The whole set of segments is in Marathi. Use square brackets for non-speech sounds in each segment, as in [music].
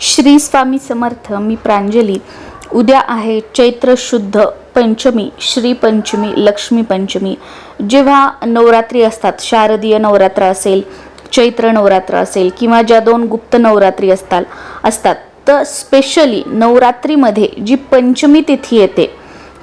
श्री स्वामी समर्थ मी प्रांजली. उद्या आहे चैत्र शुद्ध पंचमी श्री पंचमी लक्ष्मी पंचमी. जेव्हा नवरात्री असतात शारदीय नवरात्र असेल चैत्र नवरात्र असेल किंवा ज्या दोन गुप्त नवरात्री असतात असतात तर स्पेशली नवरात्रीमध्ये जी पंचमी तिथी येते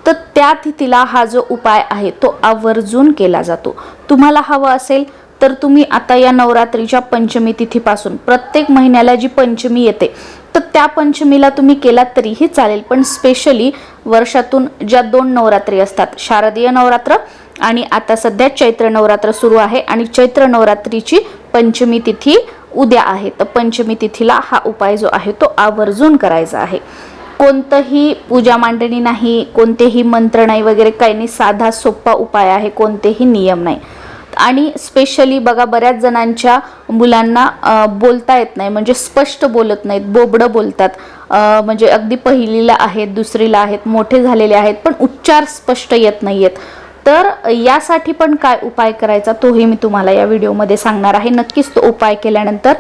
तर त्या तिथीला हा जो उपाय आहे तो आवर्जून केला जातो. तुम्हाला हवं असेल तर तुम्ही आता या नवरात्रीच्या पंचमी तिथीपासून प्रत्येक महिन्याला जी पंचमी येते तर त्या पंचमीला तुम्ही केलात तरीही चालेल. पण स्पेशली वर्षातून ज्या दोन नवरात्री असतात शारदीय नवरात्र आणि आता सध्या चैत्र नवरात्र सुरू आहे आणि चैत्र नवरात्रीची पंचमी तिथी उद्या आहे. तर पंचमी तिथीला हा उपाय जो आहे तो आवर्जून करायचा आहे. कोणतंही पूजा मांडणी नाही कोणतेही मंत्र नाही वगैरे काही नाही साधा सोपा उपाय आहे कोणतेही नियम नाही. आणि स्पेशली बघा बऱ्याच जणांच्या मुलांना बोलता येत नाही. म्हणजे स्पष्ट बोलत नाहीत बोबडं बोलतात. म्हणजे अगदी पहिलीला आहेत दुसरीला आहेत मोठे झालेले आहेत पण उच्चार स्पष्ट येत नाही आहेत तर यासाठी पण काय उपाय करायचा तोही मी तुम्हाला या व्हिडिओमध्ये सांगणार आहे. नक्कीच तो उपाय केल्यानंतर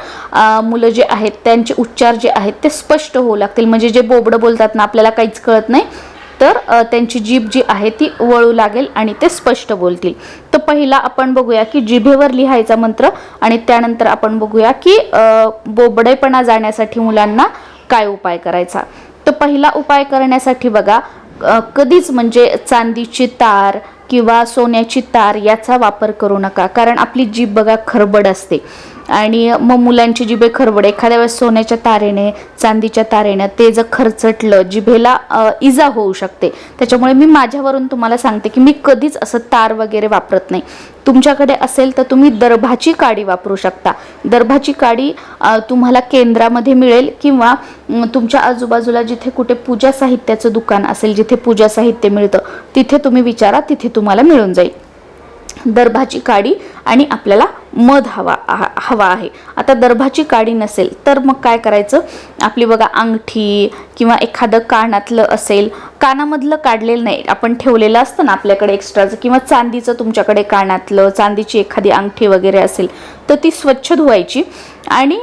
मुलं जे आहेत त्यांचे उच्चार जे आहेत ते स्पष्ट होऊ लागतील. म्हणजे जे बोबडं बोलतात ना आपल्याला काहीच कळत नाही. तर त्यांची जीभ जी आहे ती वळू लागेल आणि ते स्पष्ट बोलतील. तर पहिला आपण बघूया की जिभेवर लिहायचा मंत्र आणि त्यानंतर आपण बघूया की बोबडेपणा जाण्यासाठी मुलांना काय उपाय करायचा. तर पहिला उपाय करण्यासाठी बघा कधीच म्हणजे चांदीची तार किंवा सोन्याची तार याचा वापर करू नका. कारण आपली जीभ बघा खरबड असते. आणि मग मुलांची जिभे खरबड एखाद्या वेळेस सोन्याच्या तारेने चांदीच्या तारेने ते जर खरचटलं जिभेला इजा होऊ शकते. त्याच्यामुळे मी माझ्यावरून तुम्हाला सांगते की मी कधीच असं तार वगैरे वापरत नाही. तुमच्याकडे असेल तर तुम्ही दर्भाची काडी वापरू शकता. दर्भाची काडी तुम्हाला केंद्रामध्ये मिळेल किंवा तुमच्या आजूबाजूला जिथे कुठे पूजा साहित्याचं दुकान असेल जिथे पूजा साहित्य मिळतं तिथे तुम्ही विचारा तिथे तुम्हाला मिळून जाईल. दर्भाची काडी आणि आपल्याला मध हवा हा- हवा आहे. आता दर्भाची काडी नसेल तर मग काय करायचं? आपली बघा अंगठी किंवा एखादं कानातलं असेल कानामधलं काढलेलं नाही. आपण ठेवलेलं असतं ना आपल्याकडे एक्स्ट्राचं किंवा चांदीचं तुमच्याकडे कानातलं चांदीची एखादी अंगठी वगैरे असेल तर ती स्वच्छ धुवायची. आणि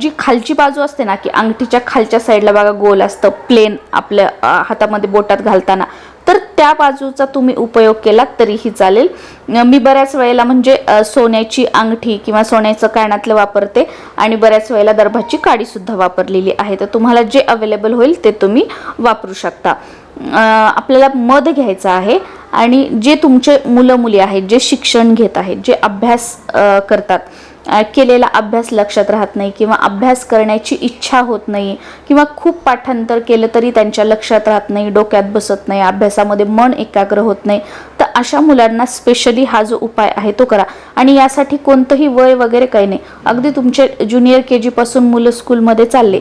जी खालची बाजू असते ना की अंगठीच्या खालच्या साईडला बघा गोल असतं प्लेन आपल्या हातामध्ये बोटात घालताना तर त्या बाजूचा तुम्ही उपयोग केलात तरीही चालेल. मी बऱ्याच वेळेला म्हणजे सोन्याची अंगठी किंवा सोन्याचं कानातलं वापरते आणि बऱ्याच वेळेला दर्भाची काडीसुद्धा वापरलेली आहे. तर तुम्हाला जे अवेलेबल होईल ते तुम्ही वापरू शकता. आपल्याला मध घ्यायचा आहे. आणि जे तुमचे मुलं मुली आहेत जे शिक्षण घेत आहेत जे अभ्यास करतात केलेला अभ्यास लक्षात राहत नाही किंवा अभ्यास करण्याची इच्छा होत नाही किंवा खूप पाठांतर केलं तरी त्यांच्या लक्षात राहत नाही डोक्यात बसत नाही अभ्यासामध्ये मन एकाग्र होत नाही तर अशा मुलांना स्पेशली हा जो उपाय आहे तो करा. आणि यासाठी कोणतंही वय वगैरे काही नाही. अगदी तुमचे ज्युनियर के जीपासून मुलं स्कूलमध्ये चालले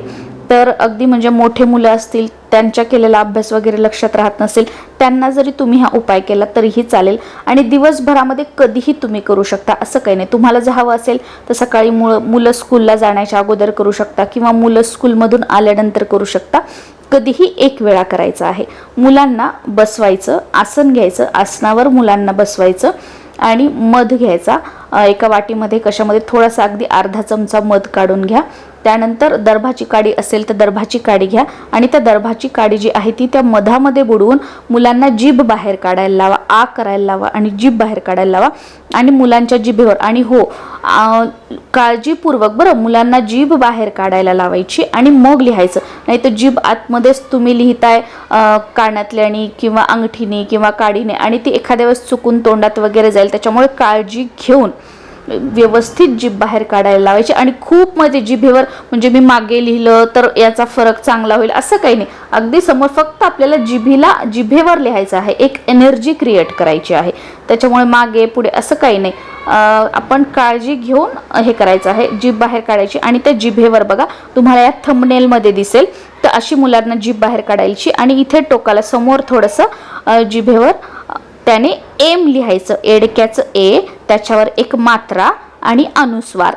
तर अगदी म्हणजे मोठे मुलं असतील त्यांच्या केलेला अभ्यास वगैरे लक्षात राहत नसेल त्यांना जरी तुम्ही हा उपाय केला तरीही चालेल. आणि दिवसभरामध्ये कधीही तुम्ही करू शकता असं काही नाही. तुम्हाला जर हवं असेल तर सकाळी मुळ मुलं स्कूलला जाण्याच्या अगोदर करू शकता किंवा मुलं स्कूलमधून आल्यानंतर करू शकता. कधीही एक वेळा करायचं आहे. मुलांना बसवायचं आसन घ्यायचं आसनावर मुलांना बसवायचं आणि मध घ्यायचा. एका वाटीमध्ये कशामध्ये थोडासा अगदी अर्धा चमचा मध काढून घ्या. त्यानंतर दर्भाची काडी असेल तर दर्भाची काडी घ्या. आणि त्या दर्भाची काडी जी आहे ती त्या मधामध्ये बुडवून मुलांना जीभ बाहेर काढायला लावा आ करायला लावा आणि जीभ बाहेर काढायला लावा. आणि मुलांच्या जिभेवर आणि हो काळजीपूर्वक बरं मुलांना जीभ बाहेर काढायला लावायची आणि मग लिहायचं. नाही तर जीभ आतमध्येच तुम्ही लिहिताय कानातल्याने किंवा अंगठीने किंवा काडीने आणि ती एखाद्या वेळेस चुकून तोंडात वगैरे जाईल त्याच्यामुळे काळजी घेऊन व्यवस्थित जीभ बाहेर काढायला लावायची आणि खूप मध्ये जिभेवर म्हणजे मी मागे लिहिलं तर याचा फरक चांगला होईल असं काही नाही. अगदी समोर फक्त आपल्याला जिभेला जिभेवर लिहायचं आहे. एक एनर्जी क्रिएट करायची आहे. त्याच्यामुळे मागे पुढे असं काही नाही. आपण काळजी घेऊन हे करायचं आहे जीभ बाहेर काढायची आणि त्या जिभेवर बघा तुम्हाला या थंबनेलमध्ये दिसेल. तर अशी मुलांना जीभ बाहेर काढायची आणि इथे टोकाला समोर थोडंसं जिभेवर त्याने एम लिहायचं एडक्याचं ए त्याच्यावर एक मात्रा आणि अनुस्वार.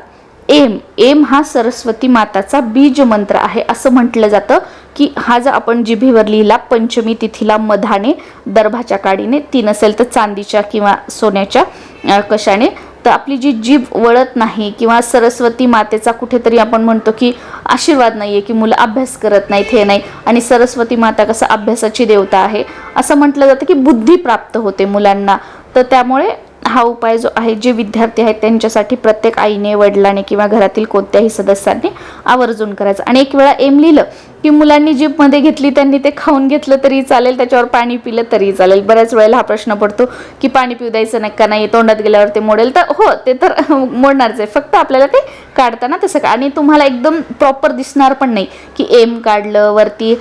एम एम हा सरस्वती माताचा बीज मंत्र आहे असं म्हटलं जातं की हा जर आपण जिभेवर लिहिला पंचमी तिथीला मधाने दर्भाच्या काडीने ती नसेल तर चांदीच्या किंवा सोन्याच्या कशाने तर आपली जी जीभ वळत नाही किंवा सरस्वती मातेचा कुठेतरी आपण म्हणतो की आशीर्वाद नाही आहे की मुलं अभ्यास करत नाहीत हे नाही. आणि सरस्वती माता कसं अभ्यासाची देवता आहे. असं म्हटलं जातं की बुद्धी प्राप्त होते मुलांना. तर त्यामुळे हा उपाय जो आहे जे विद्यार्थी आहेत त्यांच्यासाठी प्रत्येक आईने वडिलाने किंवा घरातील कोणत्याही सदस्यांनी आवर्जून करायचं. आणि एक वेळा एम लिहिलं की मुलांनी जीपमध्ये घेतली त्यांनी ते खाऊन घेतलं तरी चालेल त्याच्यावर पाणी पिलं तरी चालेल. बऱ्याच वेळेला हा प्रश्न पडतो की पाणी पिऊ द्यायचं नाही का नाही तोंडात गेल्यावर ते मोडेल. तर हो ते तर [laughs] मोडणारच आहे. फक्त आपल्याला ते काढताना तसं का आणि तुम्हाला एकदम प्रॉपर दिसणार पण नाही की एम काढलं वरती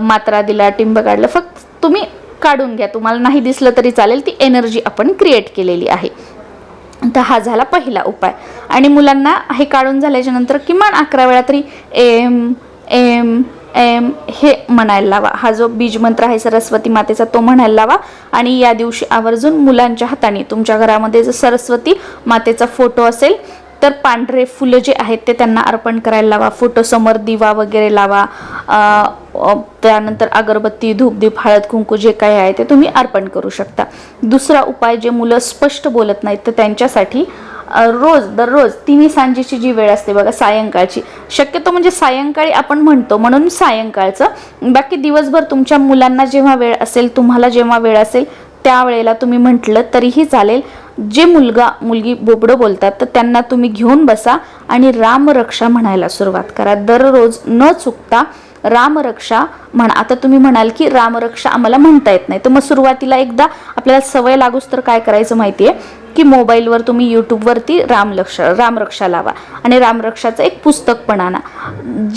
मात्रा दिला टिंब काढलं. फक्त तुम्ही काढून घ्या. तुम्हाला नाही दिसलं तरी चालेल. ती एनर्जी आपण क्रिएट केलेली आहे. तर हा झाला पहिला उपाय. आणि मुलांना हे काढून झाल्याच्यानंतर किमान अकरा वेळा तरी एम एम एम हे म्हणायला लावा. हा जो बीज मंत्र आहे सरस्वती मातेचा तो म्हणायला लावा. आणि या दिवशी आवर्जून मुलांच्या हाताने तुमच्या घरामध्ये जर सरस्वती मातेचा फोटो असेल तर पांढरे फुलं जे आहेत ते त्यांना अर्पण करायला लावा. फोटोसमोर दिवा वगैरे लावा. त्यानंतर अगरबत्ती धूपदीप हळद कुंकू जे काही आहे ते तुम्ही अर्पण करू शकता. दुसरा उपाय जे मुलं स्पष्ट बोलत नाहीत तर त्यांच्यासाठी रोज दररोज तिन्ही सांजेची जी वेळ असते बघा सायंकाळची. शक्यतो म्हणजे सायंकाळी आपण म्हणतो म्हणून सायंकाळचं. बाकी दिवसभर तुमच्या मुलांना जेव्हा वेळ असेल तुम्हाला जेव्हा वेळ असेल त्यावेळेला तुम्ही म्हटलं तरीही चालेल. जे मुलगा मुलगी बोबडं बोलतात तर त्यांना तुम्ही घेऊन बसा आणि रामरक्षा म्हणायला सुरुवात करा. दररोज न चुकता रामरक्षा म्हणा. आता तुम्ही म्हणाल की रामरक्षा आम्हाला म्हणता येत नाही. तर मग सुरुवातीला एकदा आपल्याला सवय लागूच तर काय करायचं माहिती आहे की मोबाईलवर तुम्ही यूट्यूबवरती रामलक्ष रामरक्षा लावा. आणि रामरक्षाचं एक पुस्तक पण आणा.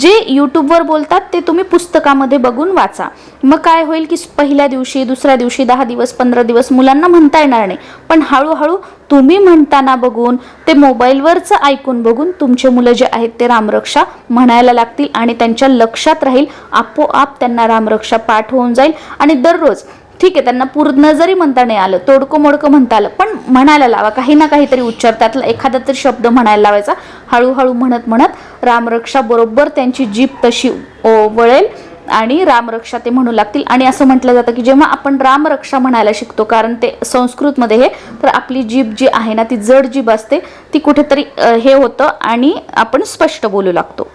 जे यूट्यूबवर बोलतात ते तुम्ही पुस्तकामध्ये बघून वाचा. मग काय होईल की पहिल्या दिवशी दुसऱ्या दिवशी दहा दिवस पंधरा दिवस मुलांना म्हणता येणार नाही. पण हळूहळू तुम्ही म्हणताना बघून ते मोबाईलवरचं ऐकून बघून तुमचे मुलं जे आहेत ते रामरक्षा म्हणायला लागतील आणि त्यांच्या लक्षात राहील. आपोआप त्यांना रामरक्षा पाठ होऊन जाईल. आणि दररोज ठीक आहे त्यांना पूर्ण जरी म्हणता नाही आलं तोडकं मोडकं म्हणता आलं पण म्हणायला लावा काही ना काहीतरी उच्चार त्यातला एखादा तरी शब्द म्हणायला लावायचा. हळूहळू म्हणत म्हणत रामरक्षा बरोबर त्यांची जीप तशी ओ, वळेल आणि रामरक्षा ते म्हणू लागतील. आणि असं म्हटलं जातं की जेव्हा आपण रामरक्षा म्हणायला शिकतो कारण ते संस्कृतमध्ये हे तर आपली जीभ जी आहे ना ती जड जीभ असते ती कुठेतरी हे होतं आणि आपण स्पष्ट बोलू लागतो.